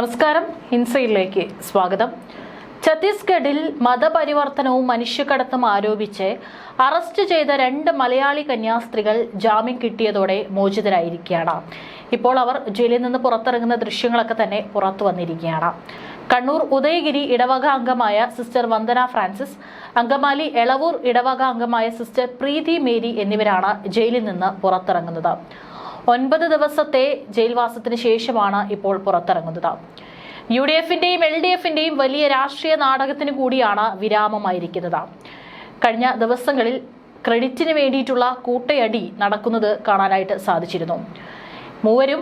നമസ്കാരം. ഇൻസൈഡിലേക്ക് സ്വാഗതം. ഛത്തീസ്ഗഡിൽ മതപരിവർത്തനവും മനുഷ്യക്കടത്തും ആരോപിച്ച് അറസ്റ്റ് ചെയ്ത രണ്ട് മലയാളി കന്യാസ്ത്രീകൾ ജാമ്യം കിട്ടിയതോടെ മോചിതരായിരിക്കുകയാണ്. ഇപ്പോൾ അവർ ജയിലിൽ നിന്ന് പുറത്തിറങ്ങുന്ന ദൃശ്യങ്ങളൊക്കെ തന്നെ പുറത്തു വന്നിരിക്കുകയാണ്. കണ്ണൂർ ഉദയഗിരി ഇടവക അംഗമായ സിസ്റ്റർ വന്ദന ഫ്രാൻസിസ് അങ്കമാലി എളവൂർ ഇടവക അംഗമായ സിസ്റ്റർ പ്രീതി മേരി എന്നിവരാണ് ജയിലിൽ നിന്ന് പുറത്തിറങ്ങുന്നത്. ഒൻപത് ദിവസത്തെ ജയിൽവാസത്തിന് ശേഷമാണ് ഇപ്പോൾ പുറത്തിറങ്ങുന്നത്. യു ഡി എഫിന്റെയും എൽ ഡി എഫിന്റെയും വലിയ രാഷ്ട്രീയ നാടകത്തിന് കൂടിയാണ് വിരാമമായിരിക്കുന്നത്. കഴിഞ്ഞ ദിവസങ്ങളിൽ ക്രെഡിറ്റിന് വേണ്ടിയിട്ടുള്ള കൂട്ടയടി നടക്കുന്നത് കാണാനായിട്ട് സാധിച്ചിരുന്നു. മൂവരും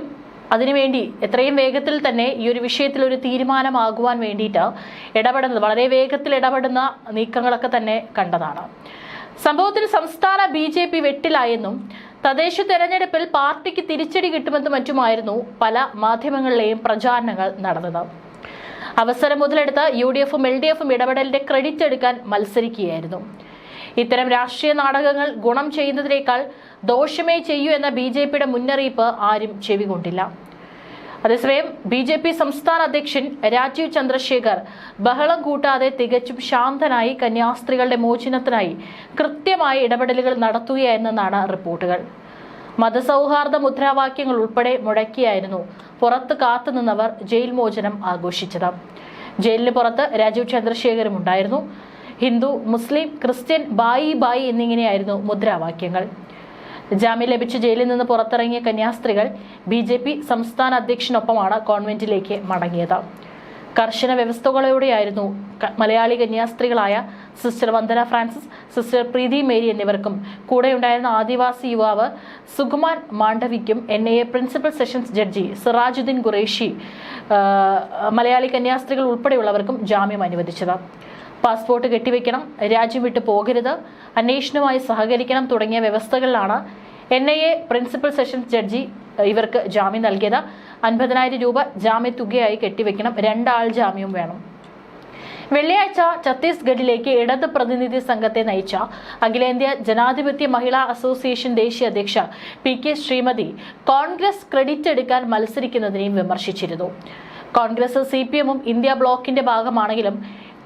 അതിനുവേണ്ടി എത്രയും വേഗത്തിൽ തന്നെ ഈ ഒരു വിഷയത്തിൽ ഒരു തീരുമാനമാകുവാൻ വേണ്ടിയിട്ട് ഇടപെടുന്നത് വളരെ വേഗത്തിൽ ഇടപെടുന്ന നീക്കങ്ങളൊക്കെ തന്നെ കണ്ടതാണ്. സംഭവത്തിൽ സംസ്ഥാന ബി ജെ പി വെട്ടിലായെന്നും തദ്ദേശ തെരഞ്ഞെടുപ്പിൽ പാർട്ടിക്ക് തിരിച്ചടി കിട്ടുമെന്നും മറ്റുമായിരുന്നു പല മാധ്യമങ്ങളിലെയും പ്രചാരണങ്ങൾ നടന്നത്. അവസരം മുതലെടുത്ത് യു ഡി എഫും എൽ ഡി എഫും ഇടപെടലിന്റെ ക്രെഡിറ്റ് എടുക്കാൻ മത്സരിക്കുകയായിരുന്നു. ഇത്തരം രാഷ്ട്രീയ നാടകങ്ങൾ ഗുണം ചെയ്യുന്നതിനേക്കാൾ ദോഷമേ ചെയ്യൂ എന്ന ബി മുന്നറിയിപ്പ് ആരും ചെവികൊണ്ടില്ല. അതേസമയം ബി ജെ പി സംസ്ഥാന അധ്യക്ഷൻ രാജീവ് ചന്ദ്രശേഖർ ബഹളം കൂട്ടാതെ തികച്ചും ശാന്തനായി കന്യാസ്ത്രീകളുടെ മോചനത്തിനായി കൃത്യമായ ഇടപെടലുകൾ നടത്തുകയായിരുന്നെന്നാണ് റിപ്പോർട്ടുകൾ. മതസൗഹാർദ്ദ മുദ്രാവാക്യങ്ങൾ ഉൾപ്പെടെ മുഴക്കിയായിരുന്നു പുറത്ത് കാത്തുനിന്നവർ ജയിൽ മോചനം ആഘോഷിച്ചത്. ജയിലിന് പുറത്ത് രാജീവ് ചന്ദ്രശേഖരും ഉണ്ടായിരുന്നു. ഹിന്ദു മുസ്ലിം ക്രിസ്ത്യൻ ബായി ബായി എന്നിങ്ങനെയായിരുന്നു മുദ്രാവാക്യങ്ങൾ. ജാമ്യം ലഭിച്ച് ജയിലിൽ നിന്ന് പുറത്തിറങ്ങിയ കന്യാസ്ത്രീകൾ ബി ജെ പി സംസ്ഥാന അധ്യക്ഷനൊപ്പമാണ് കോൺവെന്റിലേക്ക് മടങ്ങിയത്. കർശന വ്യവസ്ഥകളോടെയായിരുന്നു മലയാളി കന്യാസ്ത്രീകളായ സിസ്റ്റർ വന്ദന ഫ്രാൻസിസ് സിസ്റ്റർ പ്രീതി മേരി എന്നിവർക്കും കൂടെയുണ്ടായിരുന്ന ആദിവാസി യുവാവ് Sukuman മാണ്ഡവിക്കും N I A principal sessions judge Sirajuddin Qureshi Malayali കന്യാസ്ത്രീകൾ ഉൾപ്പെടെയുള്ളവർക്കും ജാമ്യം അനുവദിച്ചത്. പാസ്പോർട്ട് കെട്ടിവെക്കണം രാജ്യം വിട്ടു പോകരുത് അന്വേഷണവുമായി സഹകരിക്കണം തുടങ്ങിയ വ്യവസ്ഥകളിലാണ് N I A principal sessions judge ഇവർക്ക് ജാമ്യം നൽകിയത്. അൻപതിനായിരം രൂപ ജാമ്യത്തുകയായി കെട്ടിവെക്കണം രണ്ടാൾ ജാമ്യവും വേണം. വെള്ളിയാഴ്ച ഛത്തീസ്ഗഡിലേക്ക് ഇടത് പ്രതിനിധി സംഘത്തെ നയിച്ച അഖിലേന്ത്യാ ജനാധിപത്യ മഹിളാ അസോസിയേഷൻ ദേശീയ അധ്യക്ഷ P K Sreemathi Congress credit എടുക്കാൻ മത്സരിക്കുന്നതിനെയും വിമർശിച്ചിരുന്നു. കോൺഗ്രസ് സി പി എമ്മും ഇന്ത്യ ബ്ലോക്കിന്റെ ഭാഗമാണെങ്കിലും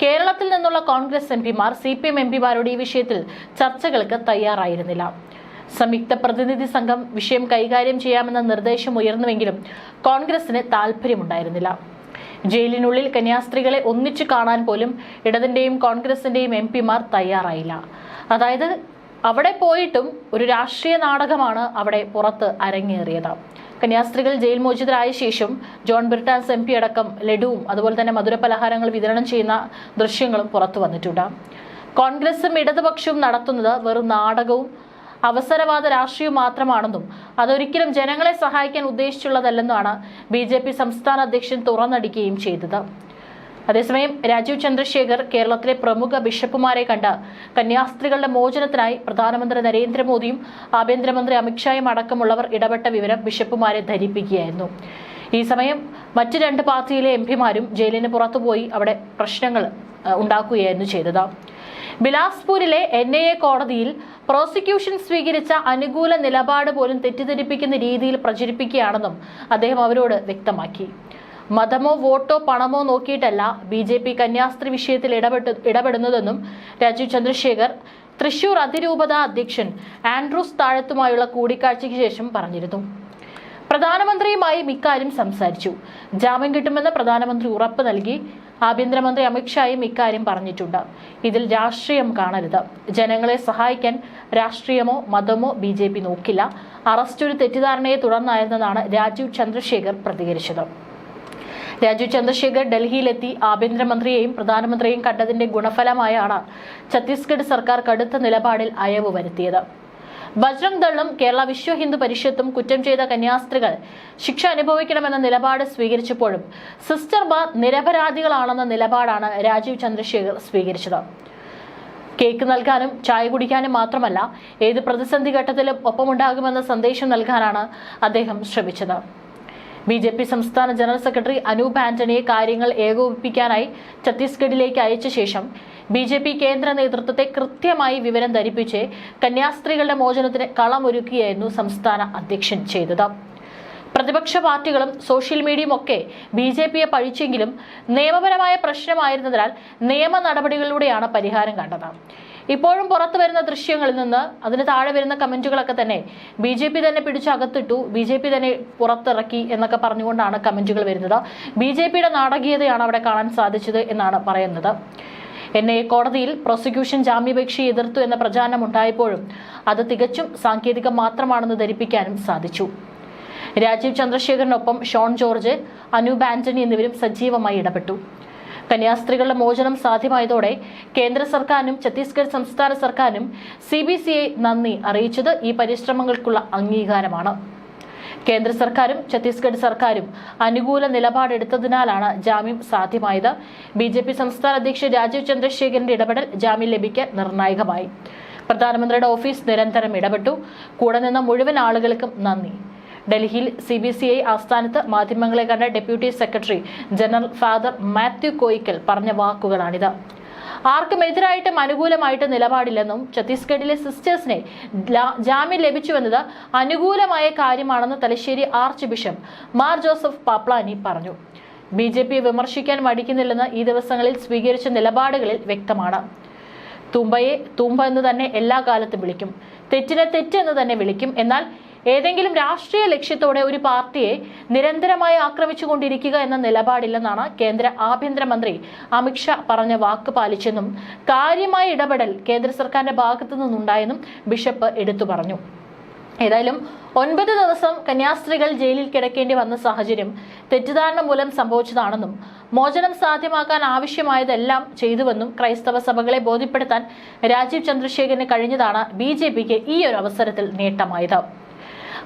കേരളത്തിൽ നിന്നുള്ള കോൺഗ്രസ് എം പിമാർ സി പി എം എം പിമാരുടെ ഈ വിഷയത്തിൽ ചർച്ചകൾക്ക് തയ്യാറായിരുന്നില്ല. സംയുക്ത പ്രതിനിധി സംഘം വിഷയം കൈകാര്യം ചെയ്യാമെന്ന നിർദ്ദേശം ഉയർന്നുവെങ്കിലും കോൺഗ്രസിന് താല്പര്യമുണ്ടായിരുന്നില്ല ജയിലിനുള്ളിൽ കന്യാസ്ത്രീകളെ ഒന്നിച്ചു കാണാൻ പോലും ഇടതിന്റെയും കോൺഗ്രസിന്റെയും എം പിമാർ തയ്യാറായില്ല. അതായത് അവിടെ പോയിട്ടും ഒരു രാഷ്ട്രീയ നാടകമാണ് അവിടെ പുറത്ത് അരങ്ങേറിയത്. കന്യാസ്ത്രീകൾ ജയിൽ മോചിതരായ ശേഷം ജോൺ ബ്രിട്ടാൻസ് എം അടക്കം ലഡുവും അതുപോലെ തന്നെ മധുരപലഹാരങ്ങൾ വിതരണം ചെയ്യുന്ന ദൃശ്യങ്ങളും പുറത്തു വന്നിട്ടുണ്ട്. കോൺഗ്രസും ഇടതുപക്ഷവും നടത്തുന്നത് വെറും നാടകവും അവസരവാദ രാഷ്ട്രീയം മാത്രമാണെന്നും അതൊരിക്കലും ജനങ്ങളെ സഹായിക്കാൻ ഉദ്ദേശിച്ചുള്ളതല്ലെന്നുമാണ് ബി സംസ്ഥാന അധ്യക്ഷൻ തുറന്നടിക്കുകയും ചെയ്തത്. അതേസമയം രാജീവ് ചന്ദ്രശേഖർ കേരളത്തിലെ പ്രമുഖ ബിഷപ്പുമാരെ കണ്ട് കന്യാസ്ത്രീകളുടെ മോചനത്തിനായി പ്രധാനമന്ത്രി നരേന്ദ്രമോദിയും ആഭ്യന്തരമന്ത്രി അമിത്ഷായും അടക്കമുള്ളവർ ഇടപെട്ട വിവരം ബിഷപ്പുമാരെ ധരിപ്പിക്കുകയായിരുന്നു. ഈ സമയം മറ്റു രണ്ട് പാർട്ടിയിലെ എം പിമാരും ജയിലിന് പുറത്തുപോയി അവിടെ പ്രശ്നങ്ങൾ ഉണ്ടാക്കുകയായിരുന്നു ചെയ്തത്. ബിലാസ്പൂരിലെ എൻ ഐ എ കോടതിയിൽ പ്രോസിക്യൂഷൻ സ്വീകരിച്ച അനുകൂല നിലപാട് പോലും തെറ്റിദ്ധരിപ്പിക്കുന്ന രീതിയിൽ പ്രചരിപ്പിക്കുകയാണെന്നും അദ്ദേഹം അവരോട് വ്യക്തമാക്കി. മതമോ വോട്ടോ പണമോ നോക്കിയിട്ടല്ല ബി ജെ പി കന്യാസ്ത്രീ വിഷയത്തിൽ ഇടപെട്ട് ഇടപെടുന്നതെന്നും രാജീവ് ചന്ദ്രശേഖർ തൃശൂർ അതിരൂപത അധ്യക്ഷൻ ആൻഡ്രൂസ് താഴത്തുമായുള്ള കൂടിക്കാഴ്ചയ്ക്ക് ശേഷം പറഞ്ഞിരുന്നു. പ്രധാനമന്ത്രിയുമായി ഇക്കാര്യം സംസാരിച്ചു. ജാമ്യം കിട്ടുമെന്ന് പ്രധാനമന്ത്രി ഉറപ്പ് നൽകി. ആഭ്യന്തരമന്ത്രി അമിത്ഷായും ഇക്കാര്യം പറഞ്ഞിട്ടുണ്ട്. ഇതിൽ രാഷ്ട്രീയം കാണരുത്. ജനങ്ങളെ സഹായിക്കാൻ രാഷ്ട്രീയമോ മതമോ ബി നോക്കില്ല. അറസ്റ്റ് ഒരു തെറ്റിദ്ധാരണയെ തുടർന്നായിരുന്നതാണ് രാജീവ് ചന്ദ്രശേഖർ പ്രതികരിച്ചത്. രാജീവ് ചന്ദ്രശേഖർ ഡൽഹിയിലെത്തി. ആഭ്യന്തരമന്ത്രിയെയും പ്രധാനമന്ത്രിയെയും കണ്ടതിന്റെ ഗുണഫലമായാണ് ഛത്തീസ്ഗഡ് സർക്കാർ കടുത്ത നിലപാടിൽ അയവ് വരുത്തിയത്. ബജ്രംഗ് ദളും കേരള വിശ്വ ഹിന്ദു പരിഷത്തും കുറ്റം ചെയ്ത കന്യാസ്ത്രീകൾ ശിക്ഷ അനുഭവിക്കണമെന്ന നിലപാട് സ്വീകരിച്ചപ്പോഴും സിസ്റ്റർമാർ നിരപരാധികളാണെന്ന നിലപാടാണ് രാജീവ് ചന്ദ്രശേഖർ സ്വീകരിച്ചത്. കേക്ക് നൽകാനും ചായ കുടിക്കാനും മാത്രമല്ല ഏത് പ്രതിസന്ധി ഘട്ടത്തിലും ഒപ്പമുണ്ടാകുമെന്ന സന്ദേശം നൽകാനാണ് അദ്ദേഹം ശ്രമിച്ചത്. ബി ജെ പി സംസ്ഥാന ജനറൽ സെക്രട്ടറി അനൂപ് ആന്റണിയെ കാര്യങ്ങൾ ഏകോപിപ്പിക്കാനായി ഛത്തീസ്ഗഡിലേക്ക് അയച്ച ശേഷം ബി ജെ പി കേന്ദ്ര നേതൃത്വത്തെ കൃത്യമായി വിവരം ധരിപ്പിച്ച് കന്യാസ്ത്രീകളുടെ മോചനത്തിന് കളമൊരുക്കുകയായിരുന്നു സംസ്ഥാന അധ്യക്ഷൻ ചെയ്തത്. പ്രതിപക്ഷ പാർട്ടികളും സോഷ്യൽ മീഡിയയും ഒക്കെ ബി ജെ പിയെ പഴിച്ചെങ്കിലും നിയമപരമായ പ്രശ്നമായിരുന്നതിനാൽ നിയമ നടപടികളിലൂടെയാണ് പരിഹാരം കണ്ടത്. ഇപ്പോഴും പുറത്തു വരുന്ന ദൃശ്യങ്ങളിൽ നിന്ന് അതിന് താഴെ വരുന്ന കമന്റുകളൊക്കെ തന്നെ ബി ജെ പി തന്നെ പിടിച്ച് അകത്തിട്ടു ബി ജെ പി തന്നെ പുറത്തിറക്കി എന്നൊക്കെ പറഞ്ഞുകൊണ്ടാണ് കമന്റുകൾ വരുന്നത്. ബി ജെ പിയുടെ നാടകീയതയാണ് അവിടെ കാണാൻ സാധിച്ചത് എന്നാണ് പറയുന്നത്. എന്നെ കോടതിയിൽ പ്രോസിക്യൂഷൻ ജാമ്യപേക്ഷയെ എതിർത്തു എന്ന പ്രചാരണം ഉണ്ടായപ്പോഴും അത് തികച്ചും സാങ്കേതികം മാത്രമാണെന്ന് ധരിപ്പിക്കാനും സാധിച്ചു. രാജീവ് ചന്ദ്രശേഖരനൊപ്പം ഷോൺ ജോർജ് അനു ആന്റണി എന്നിവരും സജീവമായി ഇടപെട്ടു. കന്യാസ്ത്രീകളുടെ മോചനം സാധ്യമായതോടെ കേന്ദ്ര സർക്കാരിനും ഛത്തീസ്ഗഡ് സംസ്ഥാന സർക്കാരിനും സി ബി സി ഐ നന്ദി അറിയിച്ചത് ഈ പരിശ്രമങ്ങൾക്കുള്ള അംഗീകാരമാണ്. കേന്ദ്ര സർക്കാരും ഛത്തീസ്ഗഡ് സർക്കാരും അനുകൂല നിലപാടെടുത്തതിനാലാണ് ജാമ്യം സാധ്യമായത്. ബി ജെ പി സംസ്ഥാന അധ്യക്ഷൻ രാജീവ് ചന്ദ്രശേഖരന്റെ ഇടപെടൽ ജാമ്യം ലഭിക്കാൻ നിർണായകമായി. പ്രധാനമന്ത്രിയുടെ ഓഫീസ് നിരന്തരം ഇടപെട്ടു. കൂടെ നിന്ന മുഴുവൻ ആളുകൾക്കും നന്ദി. ഡൽഹിയിൽ സി ബി സി ഐ ആസ്ഥാനത്ത് മാധ്യമങ്ങളെ കണ്ട deputy secretary general father Mathew Koyickal പറഞ്ഞ വാക്കുകളാണിത്. ആർക്കും എതിരായിട്ടും അനുകൂലമായിട്ട് നിലപാടില്ലെന്നും ഛത്തീസ്ഗഡിലെ സിസ്റ്റേഴ്സിനെ ജാമ്യം ലഭിച്ചുവെന്നത് അനുകൂലമായ കാര്യമാണെന്ന് തലശ്ശേരി ആർച്ച് ബിഷപ്പ് മാർ ജോസഫ് പാപ്ലാനി പറഞ്ഞു. ബി ജെ പി വിമർശിക്കാൻ മടിക്കുന്നില്ലെന്ന് ഈ ദിവസങ്ങളിൽ സ്വീകരിച്ച നിലപാടുകളിൽ വ്യക്തമാണ്. തുമ്പയെ തുമ്പ എന്ന് തന്നെ എല്ലാ കാലത്തും വിളിക്കും. തെറ്റിനെ തെറ്റ് എന്ന് തന്നെ വിളിക്കും. എന്നാൽ ഏതെങ്കിലും രാഷ്ട്രീയ ലക്ഷ്യത്തോടെ ഒരു പാർട്ടിയെ നിരന്തരമായി ആക്രമിച്ചുകൊണ്ടിരിക്കുക എന്ന നിലപാടില്ലെന്നാണ് കേന്ദ്ര ആഭ്യന്തരമന്ത്രി അമിത്ഷാ പറഞ്ഞ വാക്ക് പാലിച്ചെന്നും കാര്യമായ ഇടപെടൽ കേന്ദ്ര സർക്കാരിന്റെ ഭാഗത്തു നിന്നുണ്ടായെന്നും ബിഷപ്പ് എടുത്തു പറഞ്ഞു. ഏതായാലും ഒൻപത് ദിവസം കന്യാസ്ത്രീകൾ ജയിലിൽ കിടക്കേണ്ടി വന്ന സാഹചര്യം തെറ്റിദ്ധാരണ മൂലം സംഭവിച്ചതാണെന്നും മോചനം സാധ്യമാക്കാൻ ആവശ്യമായതെല്ലാം ചെയ്തുവെന്നും ക്രൈസ്തവ സഭകളെ ബോധ്യപ്പെടുത്താൻ രാജീവ് ചന്ദ്രശേഖരന് കഴിഞ്ഞതാണ് ബി ഈ ഒരു അവസരത്തിൽ നേട്ടമായത്.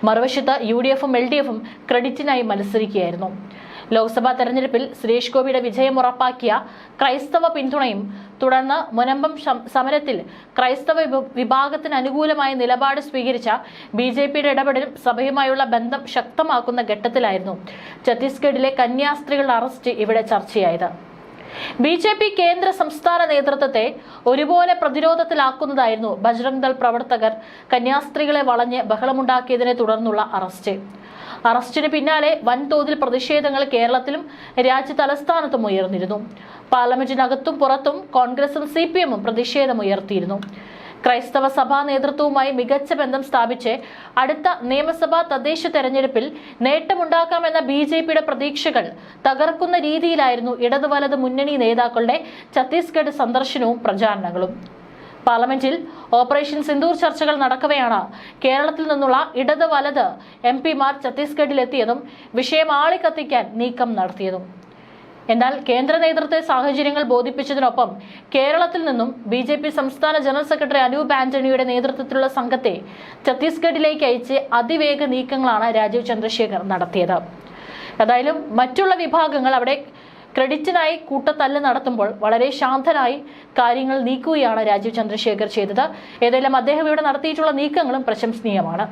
മറുവശത്ത് യു ഡി എഫും എൽ ഡി എഫും ക്രെഡിറ്റിനായി മത്സരിക്കുകയായിരുന്നു. ലോക്സഭാ തെരഞ്ഞെടുപ്പിൽ സുരേഷ് ഗോപിയുടെ വിജയം ഉറപ്പാക്കിയ ക്രൈസ്തവ പിന്തുണയും തുടർന്ന് മുനമ്പം സമരത്തിൽ ക്രൈസ്തവ വിഭാഗത്തിന് അനുകൂലമായ നിലപാട് സ്വീകരിച്ച ബി ജെ പിയുടെ ഇടപെടലും സഭയുമായുള്ള ബന്ധം ശക്തമാക്കുന്ന ഘട്ടത്തിലായിരുന്നു ഛത്തീസ്ഗഡിലെ കന്യാസ്ത്രീകളുടെ അറസ്റ്റ് ഇവിടെ ചർച്ചയായത്. ബി ജെ പി കേന്ദ്ര സംസ്ഥാന നേതൃത്വത്തെ ഒരുപോലെ പ്രതിരോധത്തിലാക്കുന്നതായിരുന്നു ബജ്രംഗ് ദൾ പ്രവർത്തകർ കന്യാസ്ത്രീകളെ വളഞ്ഞ് ബഹളമുണ്ടാക്കിയതിനെ തുടർന്നുള്ള അറസ്റ്റ്. അറസ്റ്റിന് പിന്നാലെ വൻതോതിൽ പ്രതിഷേധങ്ങൾ കേരളത്തിലും രാജ്യ തലസ്ഥാനത്തും ഉയർന്നിരുന്നു. പാർലമെന്റിനകത്തും പുറത്തും കോൺഗ്രസും സി പി എമ്മും പ്രതിഷേധമുയർത്തിയിരുന്നു ക്രൈസ്തവ സഭാ നേതൃത്വവുമായി മികച്ച ബന്ധം സ്ഥാപിച്ച് അടുത്ത നിയമസഭാ തദ്ദേശ തെരഞ്ഞെടുപ്പിൽ നേട്ടമുണ്ടാക്കാമെന്ന ബി ജെ പിയുടെ പ്രതീക്ഷകൾ തകർക്കുന്ന രീതിയിലായിരുന്നു ഇടതു വലത് മുന്നണി നേതാക്കളുടെ ഛത്തീസ്ഗഡ് സന്ദർശനവും പ്രചാരണങ്ങളും. പാർലമെന്റിൽ ഓപ്പറേഷൻ സിന്ദൂർ ചർച്ചകൾ നടക്കവെയാണ് കേരളത്തിൽ നിന്നുള്ള ഇടത് വലത് എം പിമാർ ഛത്തീസ്ഗഡിലെത്തിയതും വിഷയം ആളിക്കത്തിക്കാൻ നീക്കം നടത്തിയതും. എന്നാൽ കേന്ദ്ര നേതൃത്വ സാഹചര്യങ്ങൾ ബോധിപ്പിച്ചതിനൊപ്പം കേരളത്തിൽ നിന്നും ബി ജെ പി സംസ്ഥാന ജനറൽ സെക്രട്ടറി അനൂപ് ആന്റണിയുടെ നേതൃത്വത്തിലുള്ള സംഘത്തെ ഛത്തീസ്ഗഡിലേക്ക് അയച്ച് അതിവേഗ നീക്കങ്ങളാണ് രാജീവ് ചന്ദ്രശേഖർ നടത്തിയത്. ഏതായാലും മറ്റുള്ള വിഭാഗങ്ങൾ അവിടെ ക്രെഡിറ്റിനായി കൂട്ടത്തല്ല് നടത്തുമ്പോൾ വളരെ ശാന്തനായി കാര്യങ്ങൾ നീക്കുകയാണ് രാജീവ് ചന്ദ്രശേഖർ ചെയ്തത്. ഏതായാലും അദ്ദേഹം ഇവിടെ നടത്തിയിട്ടുള്ള നീക്കങ്ങളും പ്രശംസനീയമാണ്.